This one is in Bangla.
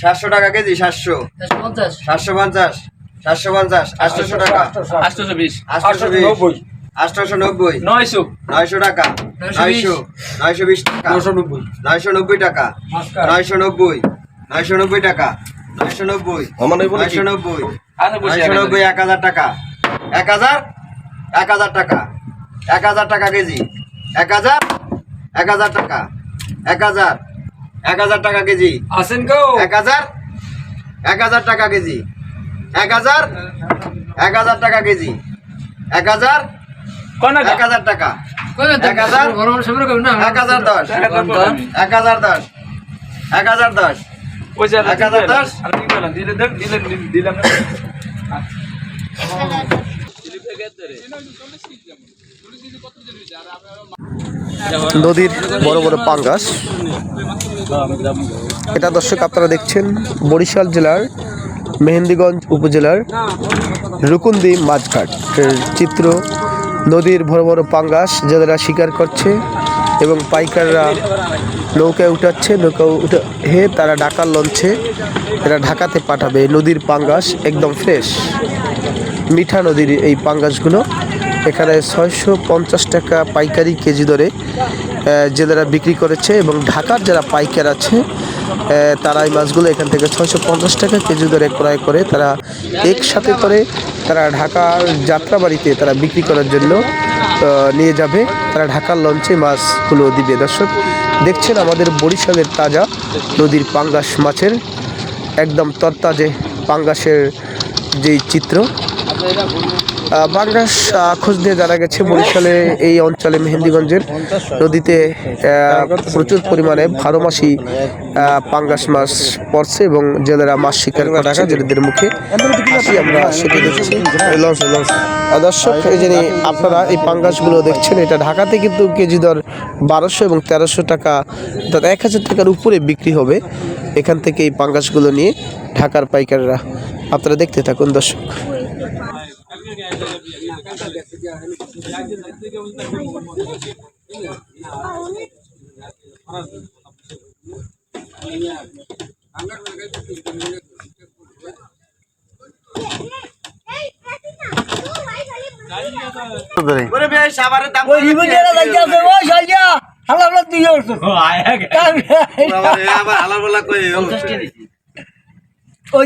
সাতশো টাকা কেজি সাতশো। সাতশো পঞ্চাশ। সাতশো পঞ্চাশ আটশোশো টাকা। আটশোশো বিশ। আটশোশো বিশ আটশোশো নব্বই নয়শো। নয়শো টাকা নয়শো নয়শো বিশ টাকা নয়শো নব্বই টাকা নয়শো নব্বই নয়শো নব্বই টাকা নয়শো নব্বই নয়শো নব্বই নয়শো নব্বই এক হাজার টাকা এক হাজার এক হাজার টাকা এক হাজার টাকা কেজি এক হাজার এক হাজার টাকা এক হাজার এক হাজার টাকা কেজি আসেন গো এক হাজার এক হাজার টাকা কেজি এক হাজার এক হাজার টাকা কেজি এক হাজার এক হাজার টাকা এক হাজার এক হাজার দশ এক হাজার দশ এক হাজার দশ এক হাজার দশ। দিলাম নদীর বড় বড় পাঙ্গাস এটা দর্শক আপনারা দেখছেন বরিশাল জেলার মেহেন্দিগঞ্জ উপজেলার রুকুন্দি মাছঘাট। এর চিত্র নদীর বড় বড় পাঙ্গাস যারা শিকার করছে এবং পাইকাররা নৌকায় উঠাচ্ছে নৌকা উঠে হে তারা ঢাকার লঞ্চে এরা ঢাকাতে পাঠাবে নদীর পাঙ্গাস একদম ফ্রেশ মিঠা নদীর এই পাঙ্গাসগুলো এখানে ছয়শো পঞ্চাশ টাকা পাইকারি কেজি দরে জেলেরা বিক্রি করেছে এবং ঢাকার যারা পাইকার আছে তারা এই মাছগুলো এখান থেকে ছয়শো পঞ্চাশ টাকা কেজি দরে ক্রয় করে তারা একসাথে করে তারা ঢাকার যাত্রাবাড়িতে তারা বিক্রি করার জন্য নিয়ে যাবে। তারা ঢাকার লঞ্চে মাছগুলো দিবে। দর্শক, দেখছেন আমাদের বরিশালের তাজা নদীর পাঙ্গাস মাছের একদম তরতাজে পাঙ্গাসের যেই চিত্র। পাঙ্গাস খোঁজ দিয়ে জানা গেছে বরিশালে এই অঞ্চলে মেহেন্দিগঞ্জের নদীতে প্রচুর পরিমাণে বারো মাসি পাঙ্গাস মাছ পড়ছে এবং জেলেরা মাছ শিকার করছে জেলেদের মুখে। আমরা সেটি দেখছি। দর্শক, এই যে আপনারা এই পাঙ্গাসগুলো দেখছেন, এটা ঢাকাতে কিন্তু কেজি দর বারোশো এবং তেরোশো টাকা, অর্থাৎ এক হাজার টাকার উপরে বিক্রি হবে এখান থেকে এই পাঙ্গাসগুলো নিয়ে ঢাকার পাইকাররা। আপনারা দেখতে থাকুন, দর্শক। ওরে বেশ সাবারের দাম ওই রিমোটেরা লাগিয়ে আছে ও শালিয়া হালা হালা তুই করছ আবার আবার আলার বলা কই ও। ওই